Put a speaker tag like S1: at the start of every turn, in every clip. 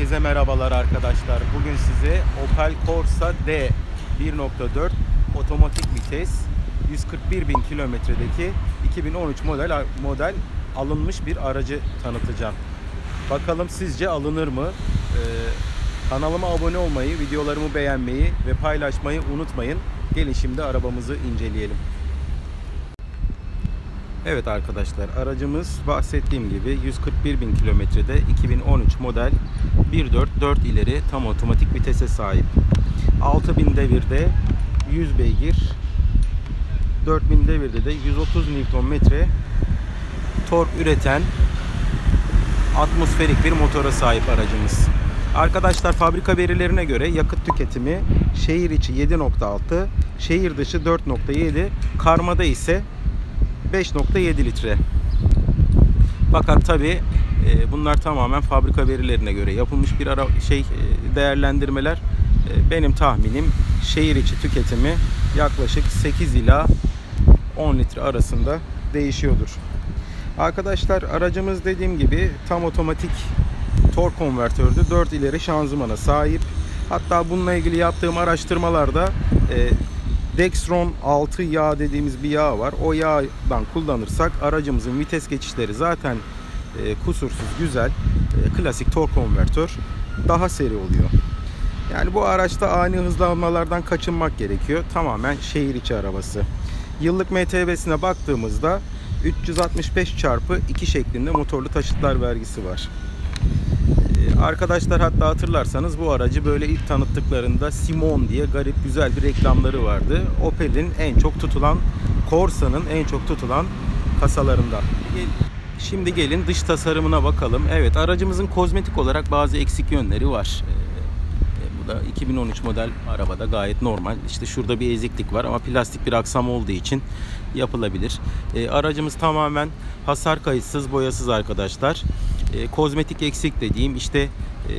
S1: Herkese merhabalar arkadaşlar. Bugün size Opel Corsa D 1.4 otomatik vites 141 bin kilometredeki 2013 model model alınmış bir aracı tanıtacağım. Bakalım sizce alınır mı? Ee, kanalıma abone olmayı, videolarımı beğenmeyi ve paylaşmayı unutmayın. Gelin şimdi arabamızı inceleyelim. Evet arkadaşlar aracımız bahsettiğim gibi 141 bin kilometrede 2013 model 1.4 4 ileri tam otomatik vitese sahip. 6000 devirde 100 beygir 4000 devirde de 130 Nm tork üreten atmosferik bir motora sahip aracımız. Arkadaşlar fabrika verilerine göre yakıt tüketimi şehir içi 7.6, şehir dışı 4.7, karmada ise 5.7 litre. Fakat tabi bunlar tamamen fabrika verilerine göre yapılmış bir ara şey e, değerlendirmeler. E, benim tahminim şehir içi tüketimi yaklaşık 8 ila 10 litre arasında değişiyordur. Arkadaşlar aracımız dediğim gibi tam otomatik tork konvertördü. 4 ileri şanzımana sahip. Hatta bununla ilgili yaptığım araştırmalarda e, Dextron 6 yağ dediğimiz bir yağ var. O yağdan kullanırsak aracımızın vites geçişleri zaten e, kusursuz, güzel. E, klasik tork konvertör daha seri oluyor. Yani bu araçta ani hızlanmalardan kaçınmak gerekiyor. Tamamen şehir içi arabası. Yıllık MTB'sine baktığımızda 365 çarpı 2 şeklinde motorlu taşıtlar vergisi var. Ee, Arkadaşlar hatta hatırlarsanız bu aracı böyle ilk tanıttıklarında Simon diye garip güzel bir reklamları vardı. Opel'in en çok tutulan, Corsa'nın en çok tutulan kasalarından. Şimdi gelin dış tasarımına bakalım. Evet aracımızın kozmetik olarak bazı eksik yönleri var. Ee, bu da 2013 model arabada gayet normal. İşte şurada bir eziklik var ama plastik bir aksam olduğu için yapılabilir. Ee, aracımız tamamen hasar kayıtsız, boyasız arkadaşlar. Ee, kozmetik eksik dediğim işte e,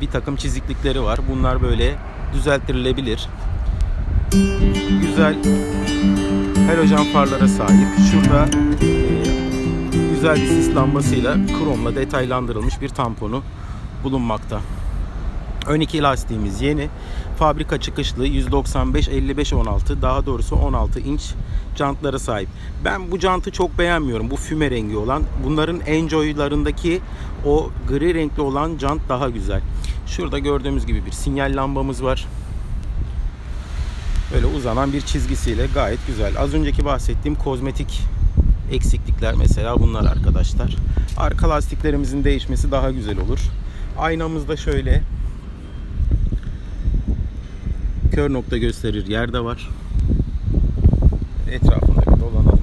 S1: bir takım çiziklikleri var. Bunlar böyle düzeltirilebilir. Güzel halojen farlara sahip. Şurada e, güzel bir sis lambasıyla kromla detaylandırılmış bir tamponu bulunmakta. Ön iki lastiğimiz yeni. Fabrika çıkışlı 195 55 16 daha doğrusu 16 inç jantlara sahip. Ben bu jantı çok beğenmiyorum. Bu füme rengi olan. Bunların Enjoy'larındaki o gri renkli olan jant daha güzel. Şurada gördüğümüz gibi bir sinyal lambamız var. Böyle uzanan bir çizgisiyle gayet güzel. Az önceki bahsettiğim kozmetik eksiklikler mesela bunlar arkadaşlar. Arka lastiklerimizin değişmesi daha güzel olur. Aynamızda şöyle kör nokta gösterir yer de var. Etrafında bir dolanalım.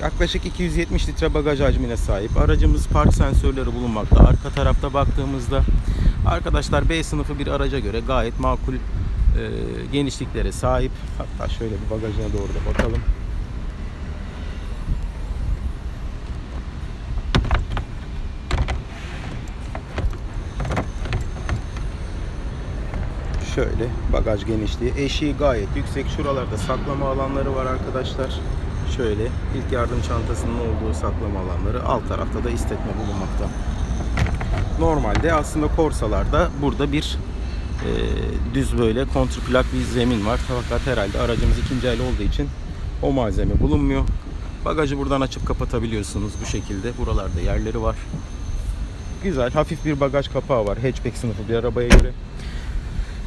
S1: Yaklaşık 270 litre bagaj hacmine sahip. Aracımız park sensörleri bulunmakta. Arka tarafta baktığımızda arkadaşlar B sınıfı bir araca göre gayet makul e, genişliklere sahip. Hatta şöyle bir bagajına doğru da bakalım. Şöyle bagaj genişliği. Eşiği gayet yüksek. Şuralarda saklama alanları var arkadaşlar. Şöyle ilk yardım çantasının olduğu saklama alanları. Alt tarafta da istetme bulunmakta. Normalde aslında Corsa'larda burada bir e, düz böyle kontrplak bir zemin var. Fakat herhalde aracımız ikinci el olduğu için o malzeme bulunmuyor. Bagajı buradan açıp kapatabiliyorsunuz bu şekilde. Buralarda yerleri var. Güzel hafif bir bagaj kapağı var. Hatchback sınıfı bir arabaya göre.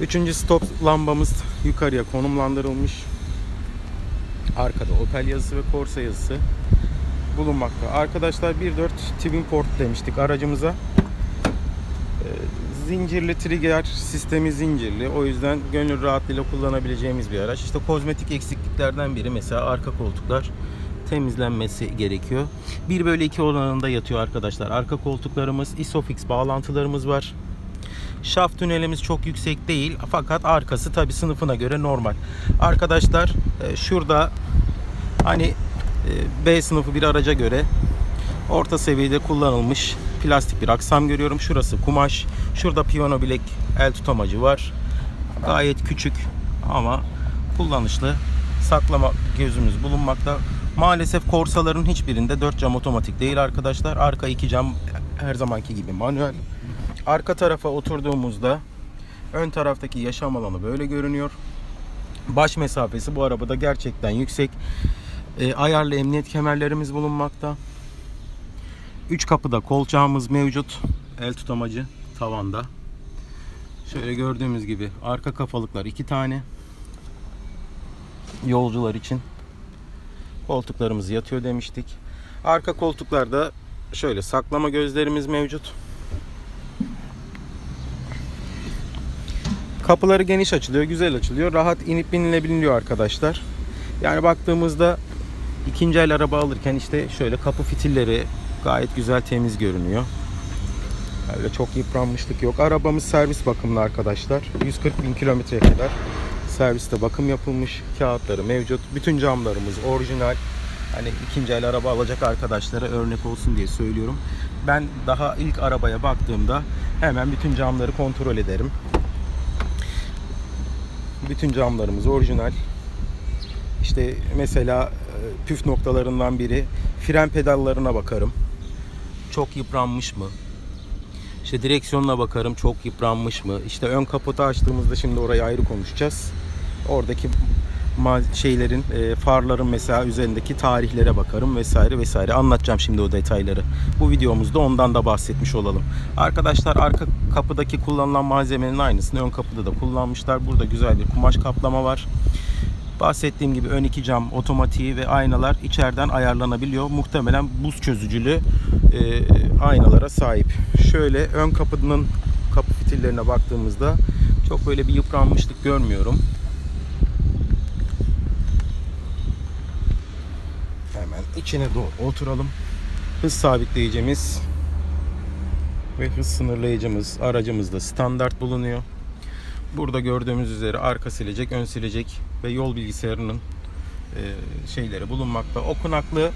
S1: Üçüncü stop lambamız yukarıya konumlandırılmış. Arkada Opel yazısı ve Corsa yazısı bulunmakta. Arkadaşlar 1.4 Twin Port demiştik aracımıza. Ee, Zincirli trigger sistemi zincirli. O yüzden gönül rahatlığıyla kullanabileceğimiz bir araç. İşte kozmetik eksikliklerden biri mesela arka koltuklar temizlenmesi gerekiyor. 1 bölü 2 oranında yatıyor arkadaşlar. Arka koltuklarımız Isofix bağlantılarımız var. Şaft tünelimiz çok yüksek değil fakat arkası tabi sınıfına göre normal. Arkadaşlar e, şurada hani e, B sınıfı bir araca göre orta seviyede kullanılmış plastik bir aksam görüyorum. Şurası kumaş. Şurada piyano bilek el tutamacı var. Gayet küçük ama kullanışlı saklama gözümüz bulunmakta. Maalesef Corsa'ların hiçbirinde 4 cam otomatik değil arkadaşlar. Arka 2 cam Her zamanki gibi manuel. Arka tarafa oturduğumuzda ön taraftaki yaşam alanı böyle görünüyor. Baş mesafesi bu arabada gerçekten yüksek. E, ayarlı emniyet kemerlerimiz bulunmakta. 3 kapıda kolçağımız mevcut. El tutamacı tavanda. Şöyle gördüğümüz gibi arka kafalıklar iki tane. Yolcular için koltuklarımız yatıyor demiştik. Arka koltuklarda şöyle saklama gözlerimiz mevcut. Kapıları geniş açılıyor, güzel açılıyor. Rahat inip binilebiliyor arkadaşlar. Yani baktığımızda ikinci el araba alırken işte şöyle kapı fitilleri gayet güzel temiz görünüyor. Öyle çok yıpranmışlık yok. Arabamız servis bakımlı arkadaşlar. 140 bin kilometreye kadar serviste bakım yapılmış. Kağıtları mevcut. Bütün camlarımız orijinal. Hani ikinci el araba alacak arkadaşlara örnek olsun diye söylüyorum. Ben daha ilk arabaya baktığımda hemen bütün camları kontrol ederim. Bütün camlarımız orijinal. İşte mesela e, püf noktalarından biri fren pedallarına bakarım. Çok yıpranmış mı? İşte direksiyonuna bakarım çok yıpranmış mı? İşte ön kapotu açtığımızda şimdi orayı ayrı konuşacağız. Oradaki şeylerin, e, farların mesela üzerindeki tarihlere bakarım vesaire vesaire. Anlatacağım şimdi o detayları. Bu videomuzda ondan da bahsetmiş olalım. Arkadaşlar arka kapıdaki kullanılan malzemenin aynısını ön kapıda da kullanmışlar. Burada güzel bir kumaş kaplama var. Bahsettiğim gibi ön iki cam otomatiği ve aynalar içeriden ayarlanabiliyor. Muhtemelen buz çözücülü e, aynalara sahip. Şöyle ön kapının kapı fitillerine baktığımızda çok böyle bir yıpranmışlık görmüyorum. Hemen içine doğru oturalım. Hız sabitleyicimiz ve hız sınırlayıcımız aracımızda standart bulunuyor. Burada gördüğümüz üzere arka silecek, ön silecek ve yol bilgisayarının e, şeyleri bulunmakta. Okunaklı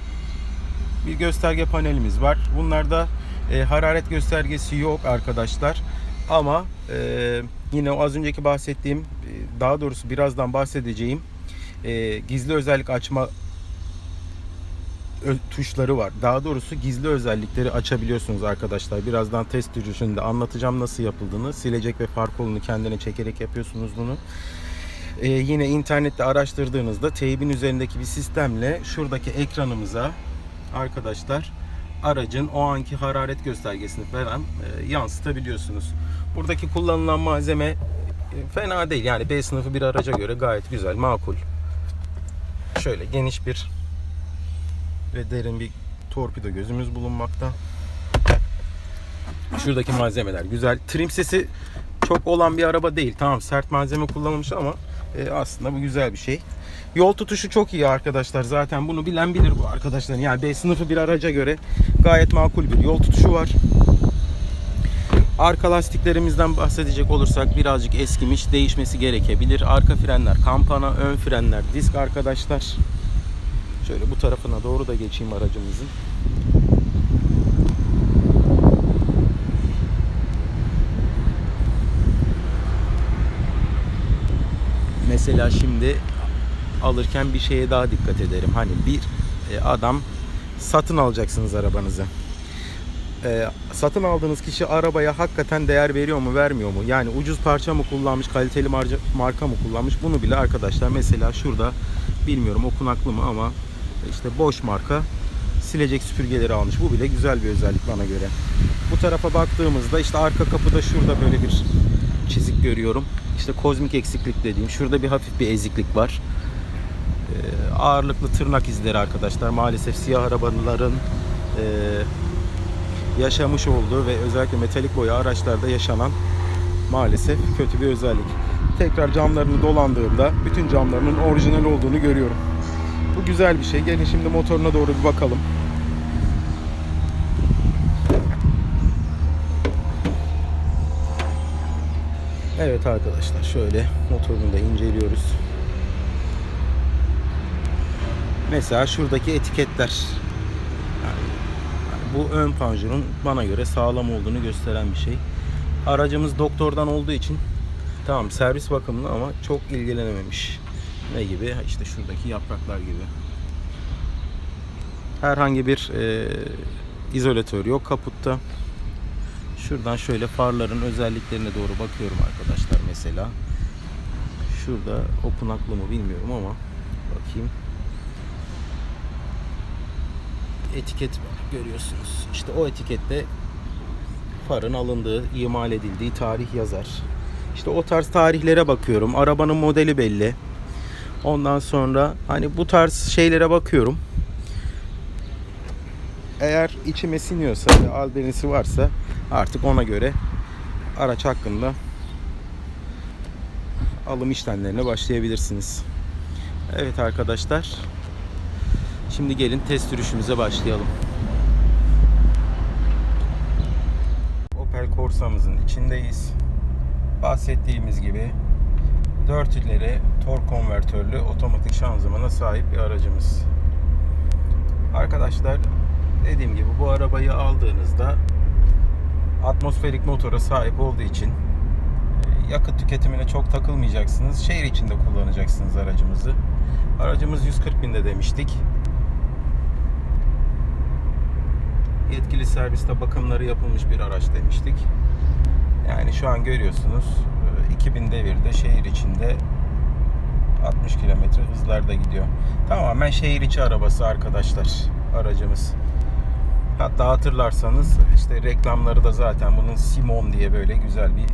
S1: bir gösterge panelimiz var. Bunlarda e, hararet göstergesi yok arkadaşlar. Ama e, yine az önceki bahsettiğim, daha doğrusu birazdan bahsedeceğim gizli özellik açma tuşları var. Daha doğrusu gizli özellikleri açabiliyorsunuz arkadaşlar. Birazdan test sürüşünde anlatacağım nasıl yapıldığını. Silecek ve far kolunu kendine çekerek yapıyorsunuz bunu. Ee, yine internette araştırdığınızda teybin üzerindeki bir sistemle şuradaki ekranımıza arkadaşlar aracın o anki hararet göstergesini falan e, yansıtabiliyorsunuz. Buradaki kullanılan malzeme e, fena değil. Yani B sınıfı bir araca göre gayet güzel, makul. Şöyle geniş bir ve derin bir torpido gözümüz bulunmakta. Şuradaki malzemeler güzel. Trim sesi çok olan bir araba değil. Tamam sert malzeme kullanılmış ama e, aslında bu güzel bir şey. Yol tutuşu çok iyi arkadaşlar. Zaten bunu bilen bilir bu arkadaşlar. Yani B sınıfı bir araca göre gayet makul bir yol tutuşu var. Arka lastiklerimizden bahsedecek olursak birazcık eskimiş, değişmesi gerekebilir. Arka frenler kampana, ön frenler disk arkadaşlar. Şöyle bu tarafına doğru da geçeyim aracımızın. Mesela şimdi alırken bir şeye daha dikkat ederim. Hani bir e, adam satın alacaksınız arabanızı. E, satın aldığınız kişi arabaya hakikaten değer veriyor mu vermiyor mu? Yani ucuz parça mı kullanmış, kaliteli marca, marka mı kullanmış? Bunu bile arkadaşlar mesela şurada bilmiyorum okunaklı mı ama işte boş marka silecek süpürgeleri almış. Bu bile güzel bir özellik bana göre. Bu tarafa baktığımızda işte arka kapıda şurada böyle bir çizik görüyorum. İşte kozmik eksiklik dediğim. Şurada bir hafif bir eziklik var. Ee, ağırlıklı tırnak izleri arkadaşlar. Maalesef siyah arabaların e, yaşamış olduğu ve özellikle metalik boya araçlarda yaşanan maalesef kötü bir özellik. Tekrar camlarını dolandığımda bütün camlarının orijinal olduğunu görüyorum. Bu güzel bir şey. Gelin şimdi motoruna doğru bir bakalım. Evet arkadaşlar şöyle motorunu da inceliyoruz. Mesela şuradaki etiketler. Yani, bu ön panjurun bana göre sağlam olduğunu gösteren bir şey. Aracımız doktordan olduğu için tamam servis bakımlı ama çok ilgilenememiş. Ne gibi? İşte şuradaki yapraklar gibi. Herhangi bir e, izolatör yok kaputta. Şuradan şöyle farların özelliklerine doğru bakıyorum arkadaşlar mesela. Şurada okunaklı mı bilmiyorum ama bakayım. Etiket var görüyorsunuz. İşte o etikette farın alındığı, imal edildiği tarih yazar. İşte o tarz tarihlere bakıyorum. Arabanın modeli belli. Ondan sonra hani bu tarz şeylere bakıyorum. Eğer içime siniyorsa albenisi varsa artık ona göre araç hakkında alım işlemlerine başlayabilirsiniz. Evet arkadaşlar. Şimdi gelin test sürüşümüze başlayalım. Opel Corsa'mızın içindeyiz. Bahsettiğimiz gibi 4 ileri tork konvertörlü otomatik şanzımana sahip bir aracımız. Arkadaşlar dediğim gibi bu arabayı aldığınızda atmosferik motora sahip olduğu için e, yakıt tüketimine çok takılmayacaksınız. Şehir içinde kullanacaksınız aracımızı. Aracımız 140 binde demiştik. Yetkili serviste bakımları yapılmış bir araç demiştik. Yani şu an görüyorsunuz e, 2000 devirde şehir içinde 60 kilometre hızlarda gidiyor. Tamamen şehir içi arabası arkadaşlar aracımız. Hatta hatırlarsanız işte reklamları da zaten bunun Simon diye böyle güzel bir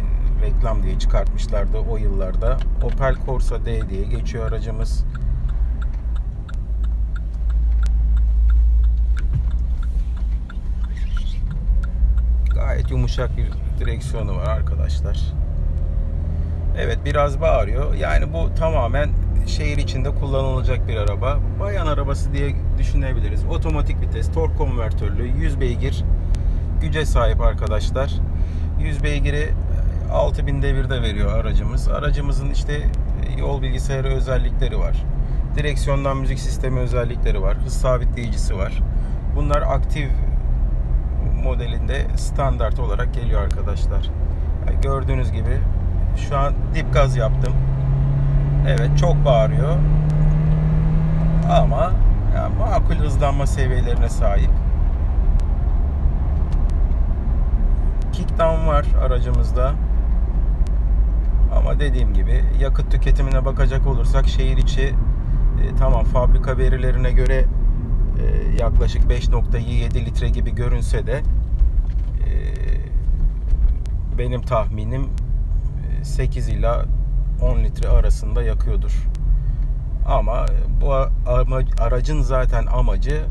S1: reklam diye çıkartmışlardı o yıllarda. Opel Corsa D diye geçiyor aracımız. Gayet yumuşak bir direksiyonu var arkadaşlar. Evet biraz bağırıyor. Yani bu tamamen şehir içinde kullanılacak bir araba. Bayan arabası diye düşünebiliriz. Otomatik vites, tork konvertörlü, 100 beygir güce sahip arkadaşlar. 100 beygiri 6000 devirde veriyor aracımız. Aracımızın işte e, yol bilgisayarı özellikleri var. Direksiyondan müzik sistemi özellikleri var. Hız sabitleyicisi var. Bunlar aktif modelinde standart olarak geliyor arkadaşlar. Yani gördüğünüz gibi şu an dip gaz yaptım. Evet çok bağırıyor. Ama yani makul hızlanma seviyelerine sahip. Kickdown var aracımızda. Ama dediğim gibi yakıt tüketimine bakacak olursak şehir içi e, tamam fabrika verilerine göre e, yaklaşık 5.7 litre gibi görünse de e, benim tahminim 8 ila 10 litre arasında yakıyordur. Ama bu ama- aracın zaten amacı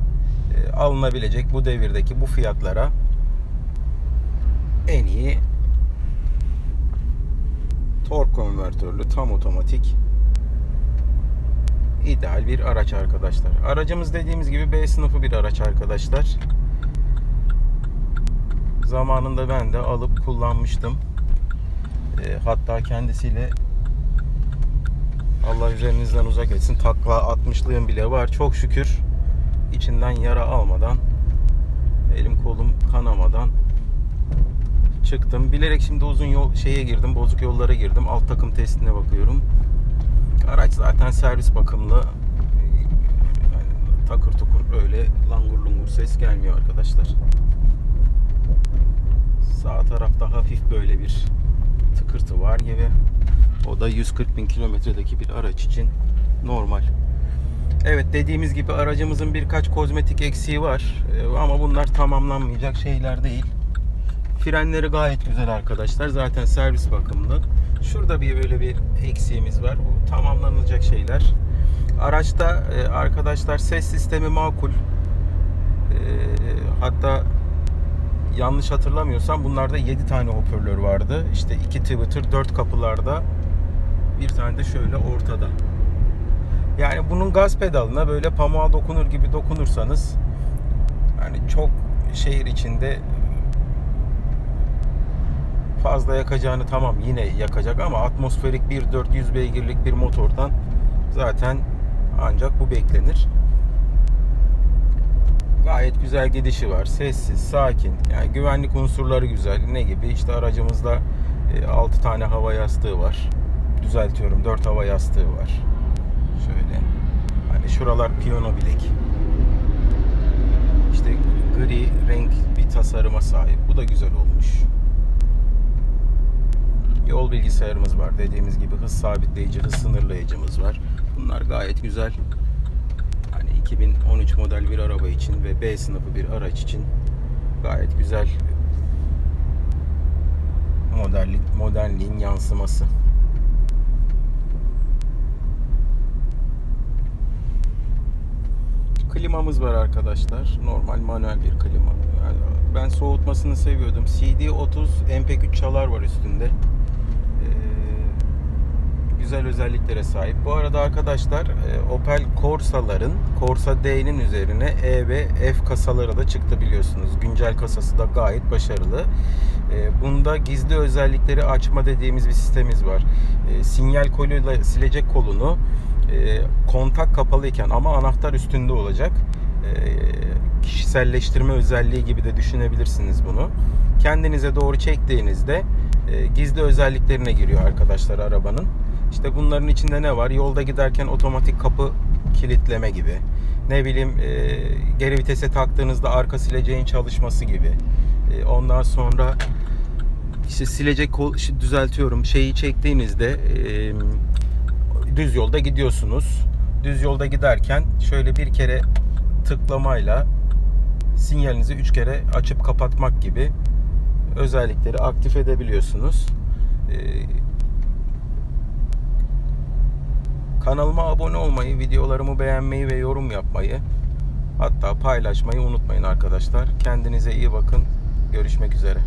S1: e, alınabilecek bu devirdeki bu fiyatlara en iyi tork konvertörlü tam otomatik ideal bir araç arkadaşlar. Aracımız dediğimiz gibi B sınıfı bir araç arkadaşlar. Zamanında ben de alıp kullanmıştım. E, hatta kendisiyle Allah üzerinizden uzak etsin takla atmışlığım bile var. Çok şükür içinden yara almadan elim kolum kanamadan çıktım. Bilerek şimdi uzun yol şeye girdim, bozuk yollara girdim. Alt takım testine bakıyorum. Araç zaten servis bakımlı. Yani takır tukur öyle langur lungur ses gelmiyor arkadaşlar. Sağ tarafta hafif böyle bir tıkırtı var gibi. O da 140 bin kilometredeki bir araç için normal. Evet dediğimiz gibi aracımızın birkaç kozmetik eksiği var. Ee, Ama bunlar tamamlanmayacak şeyler değil. Frenleri gayet güzel arkadaşlar. Zaten servis bakımlı. Şurada bir böyle bir eksiğimiz var. Bu tamamlanacak şeyler. Araçta e, arkadaşlar ses sistemi makul. E, hatta yanlış hatırlamıyorsam bunlarda 7 tane hoparlör vardı. İşte 2 Twitter, 4 kapılarda. Bir tane de şöyle ortada. Yani bunun gaz pedalına böyle pamuğa dokunur gibi dokunursanız yani çok şehir içinde fazla yakacağını tamam yine yakacak ama atmosferik 1.400 beygirlik bir motordan zaten ancak bu beklenir. Gayet güzel gidişi var. Sessiz, sakin. Yani güvenlik unsurları güzel. Ne gibi? İşte aracımızda 6 tane hava yastığı var. Düzeltiyorum. 4 hava yastığı var. Şöyle. Hani şuralar piyano bilek. İşte gri renk bir tasarıma sahip. Bu da güzel olmuş. Yol bilgisayarımız var. Dediğimiz gibi hız sabitleyici, hız sınırlayıcımız var. Bunlar gayet güzel. Hani 2013 model bir araba için ve B sınıfı bir araç için gayet güzel modellik, modernliğin yansıması. Klimamız var arkadaşlar. Normal manuel bir klima. Yani ben soğutmasını seviyordum. CD30 MP3 çalar var üstünde. Güzel özelliklere sahip. Bu arada arkadaşlar e, Opel Corsa'ların Corsa D'nin üzerine E ve F kasaları da çıktı biliyorsunuz. Güncel kasası da gayet başarılı. E, Bunda gizli özellikleri açma dediğimiz bir sistemimiz var. E, Sinyal koluyla silecek kolunu kontak kapalıyken ama anahtar üstünde olacak. Kişiselleştirme özelliği gibi de düşünebilirsiniz bunu. Kendinize doğru çektiğinizde gizli özelliklerine giriyor arkadaşlar arabanın. İşte bunların içinde ne var? Yolda giderken otomatik kapı kilitleme gibi. Ne bileyim e, geri vitese taktığınızda arka sileceğin çalışması gibi. E, ondan sonra işte silecek kol düzeltiyorum şeyi çektiğinizde e, düz yolda gidiyorsunuz. Düz yolda giderken şöyle bir kere tıklamayla sinyalinizi üç kere açıp kapatmak gibi özellikleri aktif edebiliyorsunuz. Ee, kanalıma abone olmayı, videolarımı beğenmeyi ve yorum yapmayı hatta paylaşmayı unutmayın arkadaşlar. Kendinize iyi bakın. Görüşmek üzere.